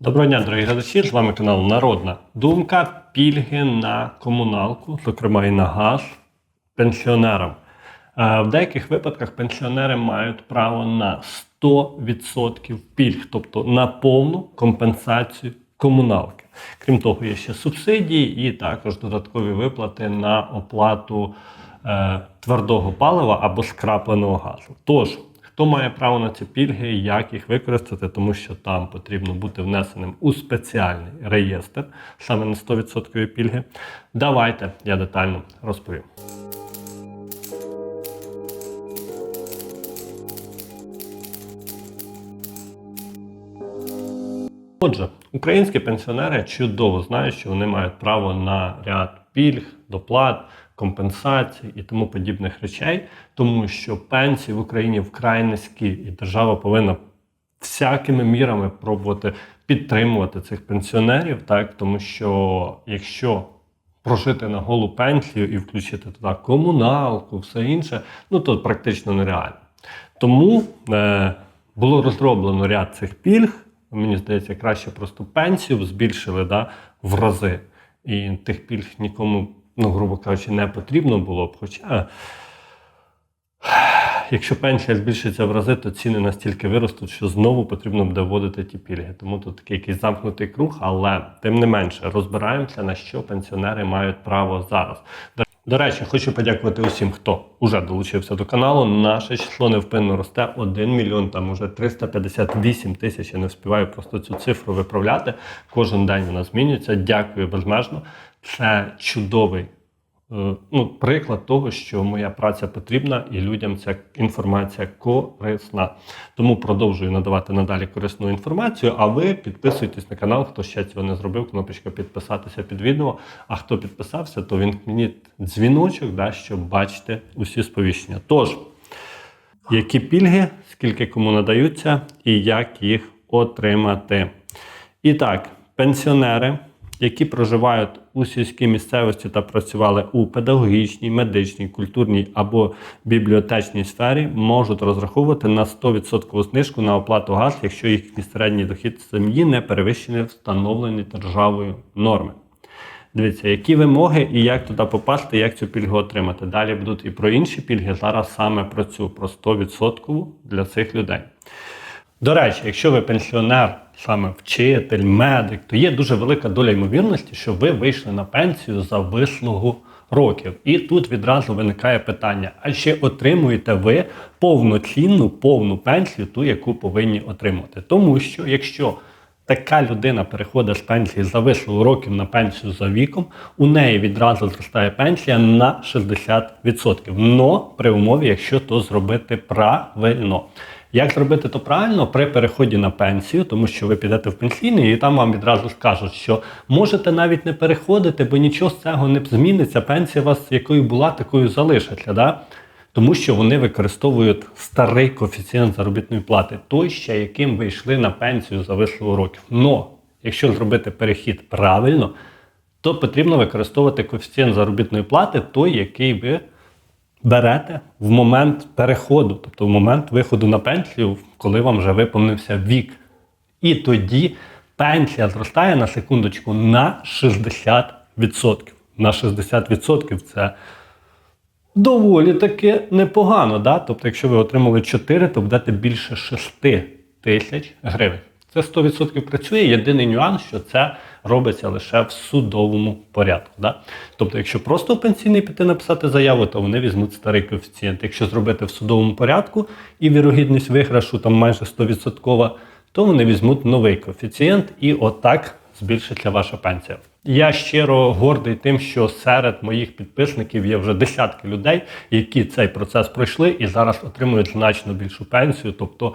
Доброго дня, дорогі глядачі! З вами канал Народна Думка. Пільги на комуналку, зокрема і на газ пенсіонерам. Е, В деяких випадках пенсіонери мають право на 100% пільг, тобто на повну компенсацію комуналки. Крім того, є ще субсидії і також додаткові виплати на оплату е, твердого палива або скрапленого газу. Тож, Хто має право на ці пільги, як їх використати, тому що там потрібно бути внесеним у спеціальний реєстр саме на 100% пільги. Давайте я детально розповім. Отже, українські пенсіонери чудово знають, що вони мають право на ряд пільг, доплат, компенсацій і тому подібних речей, тому що пенсії в Україні вкрай низькі, і держава повинна всякими мірами пробувати підтримувати цих пенсіонерів, так тому що якщо прожити на голу пенсію і включити туди комуналку, все інше, ну то практично нереально. Тому е, було розроблено ряд цих пільг. Мені здається, краще просто пенсію збільшили да, в рази. І тих пільг нікому, ну, грубо кажучи, не потрібно було б. Хоча, якщо пенсія збільшиться в рази, то ціни настільки виростуть, що знову потрібно буде вводити ті пільги. Тому тут такий якийсь замкнутий круг, але тим не менше розбираємося, на що пенсіонери мають право зараз. До речі, хочу подякувати усім, хто вже долучився до каналу. Наше число невпинно росте 1 мільйон, там уже 358 тисяч. Я не встигаю просто цю цифру виправляти. Кожен день вона змінюється. Дякую безмежно. Це чудовий е, ну, приклад того, що моя праця потрібна і людям ця інформація корисна. Тому продовжую надавати надалі корисну інформацію. А ви підписуйтесь на канал, хто ще цього не зробив. Кнопочка підписатися під відео. А хто підписався, то вімкніть дзвіночок, да, щоб бачити усі сповіщення. Тож, які пільги, скільки кому надаються і як їх отримати. І так, пенсіонери, які проживають у сільській місцевості та працювали у педагогічній, медичній, культурній або бібліотечній сфері, можуть розраховувати на 100% знижку на оплату газ, якщо їхній середній дохід сім'ї не перевищений встановлені державою норми. Дивіться, які вимоги і як туди попасти, як цю пільгу отримати. Далі будуть і про інші пільги. Зараз саме про цю, про 100% для цих людей. До речі, якщо ви пенсіонер, саме вчитель, медик, то є дуже велика доля ймовірності, що ви вийшли на пенсію за вислугу років. І тут відразу виникає питання: а чи отримуєте ви повноцінну повну пенсію, ту, яку повинні отримати? Тому що якщо така людина переходить з пенсії за вислугу років на пенсію за віком, у неї відразу зростає пенсія на 60%. Но при умові, якщо то зробити правильно. Як зробити то правильно при переході на пенсію, тому що ви підете в пенсійний, і там вам відразу скажуть, що можете навіть не переходити, бо нічого з цього не зміниться. Пенсія у вас якою була, такою залишиться. Да? Тому що вони використовують старий коефіцієнт заробітної плати, той ще яким ви йшли на пенсію за вислугу років. Но якщо зробити перехід правильно, то потрібно використовувати коефіцієнт заробітної плати, той, який ви берете в момент переходу, тобто в момент виходу на пенсію, коли вам вже виповнився вік. І тоді пенсія зростає на секундочку на 60%. На 60% це доволі таки непогано. Да? Тобто, якщо ви отримали 4, то будете більше 6 тисяч гривень. Це 100% працює. Єдиний нюанс, що це робиться лише в судовому порядку. Да? Тобто, якщо просто в пенсійний піти написати заяву, то вони візьмуть старий коефіцієнт. Якщо зробити в судовому порядку і вірогідність виграшу там майже 100%, то вони візьмуть новий коефіцієнт і отак збільшиться ваша пенсія. Я щиро гордий тим, що серед моїх підписників є вже десятки людей, які цей процес пройшли і зараз отримують значно більшу пенсію. Тобто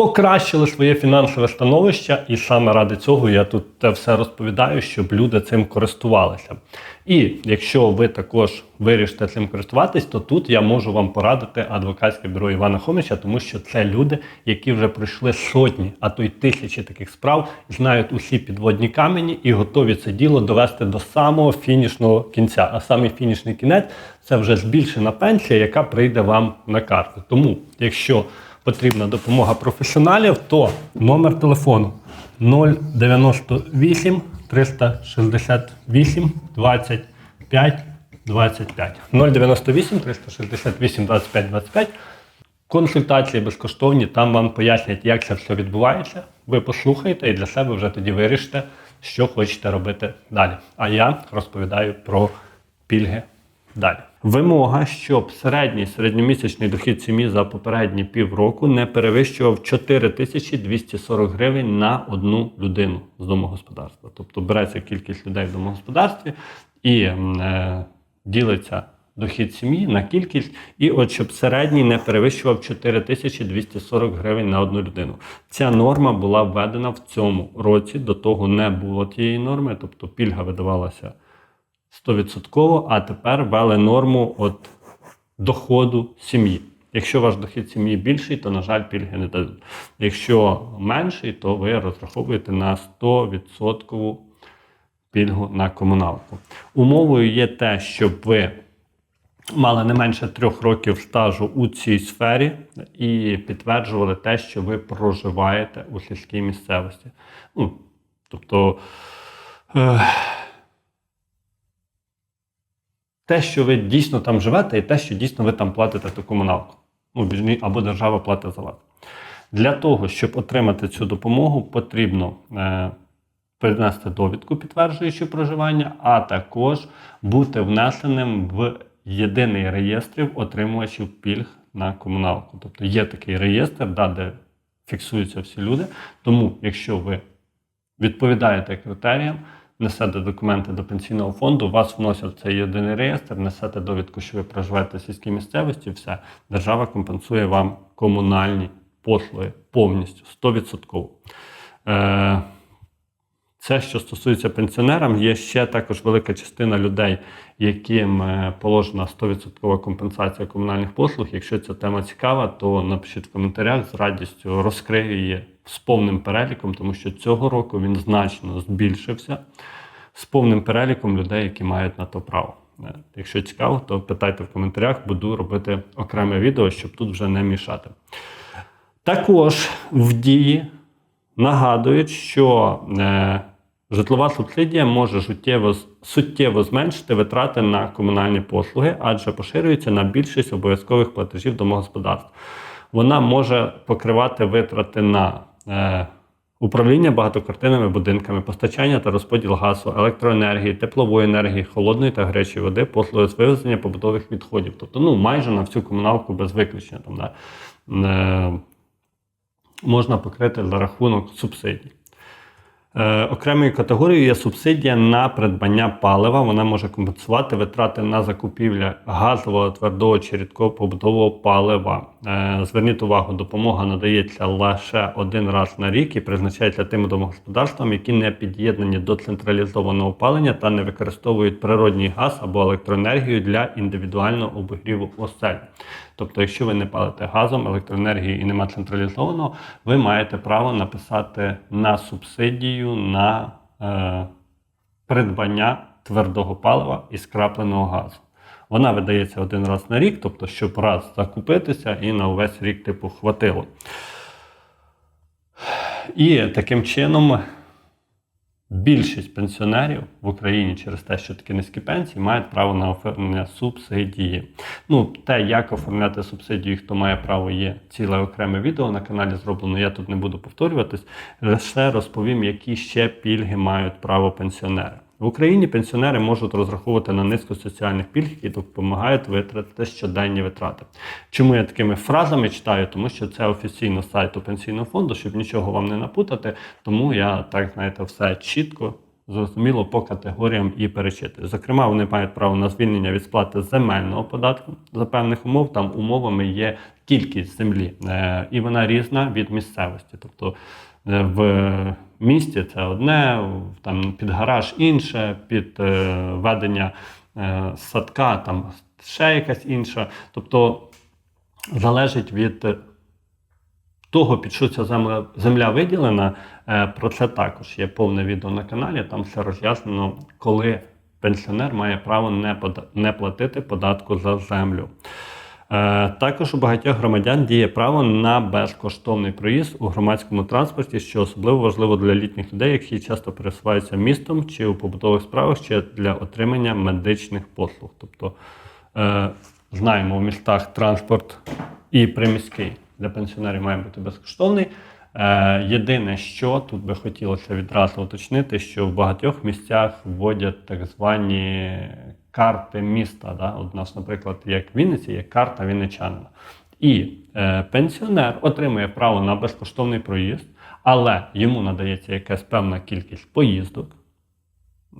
покращили своє фінансове становище, і саме ради цього я тут це все розповідаю, щоб люди цим користувалися. І якщо ви також вирішите цим користуватись, то тут я можу вам порадити адвокатське бюро Івана Хомича, тому що це люди, які вже пройшли сотні, а то й тисячі таких справ, знають усі підводні камені і готові це діло довести до самого фінішного кінця. А самий фінішний кінець це вже збільшена пенсія, яка прийде вам на карту. Тому, якщо потрібна допомога професіоналів, то номер телефону 098 368 25 25. 098 368 25 25. Консультації безкоштовні, там вам пояснять, як це все відбувається. Ви послухаєте і для себе вже тоді вирішите, що хочете робити далі. А я розповідаю про пільги далі. Вимога, щоб середній середньомісячний дохід сім'ї за попередні півроку не перевищував 4240 гривень на одну людину з домогосподарства. Тобто береться кількість людей в домогосподарстві і е, ділиться дохід сім'ї на кількість, і от щоб середній не перевищував 4240 гривень на одну людину. Ця норма була введена в цьому році. До того не було тієї норми, тобто пільга видавалася 100%, а тепер ввели норму от доходу сім'ї. Якщо ваш дохід сім'ї більший, то, на жаль, пільги не дадуть. Якщо менший, то ви розраховуєте на 100% пільгу на комуналку. Умовою є те, щоб ви мали не менше трьох років стажу у цій сфері і підтверджували те, що ви проживаєте у сільській місцевості. Ну, тобто. Е- те, що ви дійсно там живете, і те, що дійсно ви там платите ту комуналку. Ну, або держава платить за вас. Для того, щоб отримати цю допомогу, потрібно е, принести довідку, підтверджуючи проживання, а також бути внесеним в єдиний реєстрів отримувачів пільг на комуналку. Тобто є такий реєстр, да, де фіксуються всі люди. Тому, якщо ви відповідаєте критеріям, несете документи до пенсійного фонду, вас вносять в цей єдиний реєстр, несете довідку, що ви проживаєте в сільській місцевості, все. Держава компенсує вам комунальні послуги повністю, 100%. Е, це, що стосується пенсіонерам, є ще також велика частина людей, яким е, положена 100% компенсація комунальних послуг. Якщо ця тема цікава, то напишіть в коментарях з радістю розкрию її з повним переліком, тому що цього року він значно збільшився з повним переліком людей, які мають на то право. Е, Якщо цікаво, то питайте в коментарях, буду робити окреме відео, щоб тут вже не мішати. Також в дії нагадують, що е, житлова субсидія може суттєво, суттєво зменшити витрати на комунальні послуги, адже поширюється на більшість обов'язкових платежів домогосподарств. Вона може покривати витрати на управління багатоквартирними будинками, постачання та розподіл газу, електроенергії, теплової енергії, холодної та гарячої води, послуги з вивезення побутових відходів. Тобто, ну майже на всю комуналку без виключення. Там, да, е, можна покрити за рахунок субсидій. Е, окремою категорією є субсидія на придбання палива. Вона може компенсувати витрати на закупівлю газового, твердого чи рідкого побутового палива. Е, зверніть увагу, допомога надається лише один раз на рік і призначається тим домогосподарствам, які не під'єднані до централізованого опалення та не використовують природній газ або електроенергію для індивідуального обігріву осель. Тобто, якщо ви не палите газом, електроенергією і нема централізованого, ви маєте право написати на субсидію на е, придбання твердого палива і скрапленого газу. Вона видається один раз на рік, тобто, щоб раз закупитися і на увесь рік типу хватило. І таким чином більшість пенсіонерів в Україні через те, що такі низькі пенсії, мають право на оформлення субсидії. Ну, те, як оформляти субсидію, хто має право, є ціле окреме відео на каналі зроблено. Я тут не буду повторюватись. Лише розповім, які ще пільги мають право пенсіонери. В Україні пенсіонери можуть розраховувати на низку соціальних пільг, які допомагають витратити щоденні витрати. Чому я такими фразами читаю? Тому що це офіційно сайту пенсійного фонду, щоб нічого вам не напутати. Тому я так знаєте, все чітко. Зрозуміло по категоріям і перечити. Зокрема, вони мають право на звільнення від сплати земельного податку за певних умов. Там умовами є кількість землі, е, і вона різна від місцевості. Тобто в місті це одне, там під гараж інше, під е, ведення е, садка там ще якась інша. Тобто залежить від е, того, під що ця земля, земля виділена, е, про це також є повне відео на каналі. Там все роз'яснено, коли пенсіонер має право не платити податку за землю. Е, також у багатьох громадян діє право на безкоштовний проїзд у громадському транспорті, що особливо важливо для літніх людей, які часто пересуваються містом чи у побутових справах, чи для отримання медичних послуг. Тобто е, знаємо, в містах транспорт і приміський для пенсіонерів має бути безкоштовний. Е, єдине, що тут би хотілося відразу уточнити, що в багатьох місцях вводять так звані карти міста. Да? От у нас, наприклад, як в Вінниці є карта Вінничанина. І е, пенсіонер отримує право на безкоштовний проїзд, але йому надається якась певна кількість поїздок.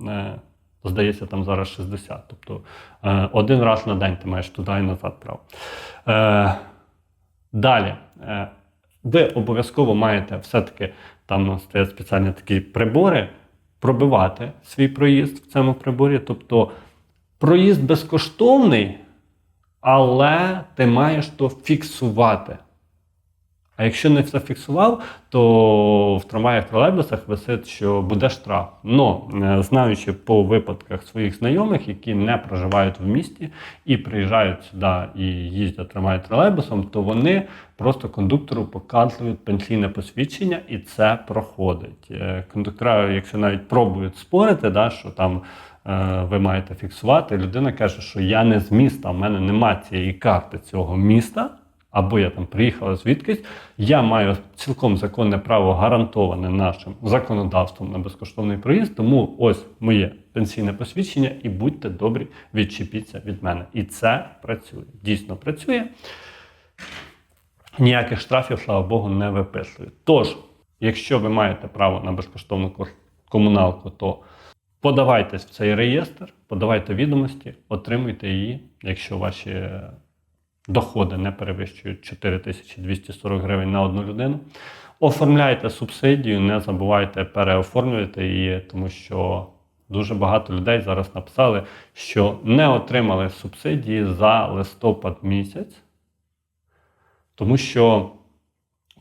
Е, здається, там зараз 60. Тобто е, один раз на день ти маєш туди і назад право. Е, далі. Е, ви обов'язково маєте все-таки там стоять спеціальні такі прибори, пробивати свій проїзд в цьому приборі. Тобто проїзд безкоштовний, але ти маєш то фіксувати. А якщо не зафіксував, то в трамваях тролейбусах висить, що буде штраф. Но е, знаючи по випадках своїх знайомих, які не проживають в місті і приїжджають сюди і їздять трамваї тролейбусом, то вони просто кондуктору показують пенсійне посвідчення, і це проходить. Е, Кондуктора, якщо навіть пробують спорити, да, що там ви маєте фіксувати, людина каже, що я не з міста, в мене немає цієї карти цього міста або я там приїхала звідкись, я маю цілком законне право гарантоване нашим законодавством на безкоштовний проїзд. Тому ось моє пенсійне посвідчення, і будьте добрі, відчепіться від мене. І це працює. Дійсно працює. Ніяких штрафів, слава Богу, не виписують. Тож, якщо ви маєте право на безкоштовну комуналку, то подавайтесь в цей реєстр, подавайте відомості, отримуйте її, якщо ваші е, доходи не перевищують 4240 гривень на одну людину. Оформляйте субсидію, не забувайте переоформлювати її, тому що дуже багато людей зараз написали, що не отримали субсидії за листопад місяць, тому що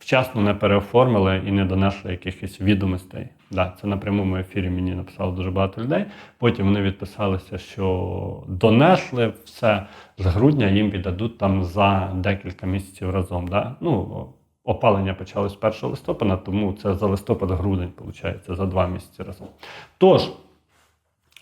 вчасно не переоформили і не донесли якихось відомостей. Да, це на прямому ефірі мені написало дуже багато людей. Потім вони відписалися, що донесли все з грудня, їм віддадуть там за декілька місяців разом. Да? Ну, опалення почалось 1 листопада, тому це за листопад-грудень, виходить, за два місяці разом. Тож,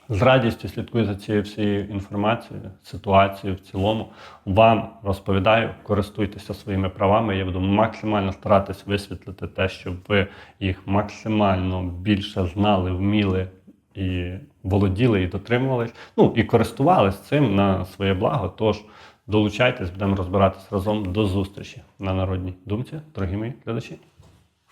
з радістю слідкую за цією всією інформацією, ситуацією в цілому. Вам розповідаю, користуйтеся своїми правами. Я буду максимально старатись висвітлити те, щоб ви їх максимально більше знали, вміли і володіли, і дотримувались. Ну і користувались цим на своє благо. Тож долучайтесь, будемо розбиратись разом. До зустрічі на народній думці, дорогі мої глядачі.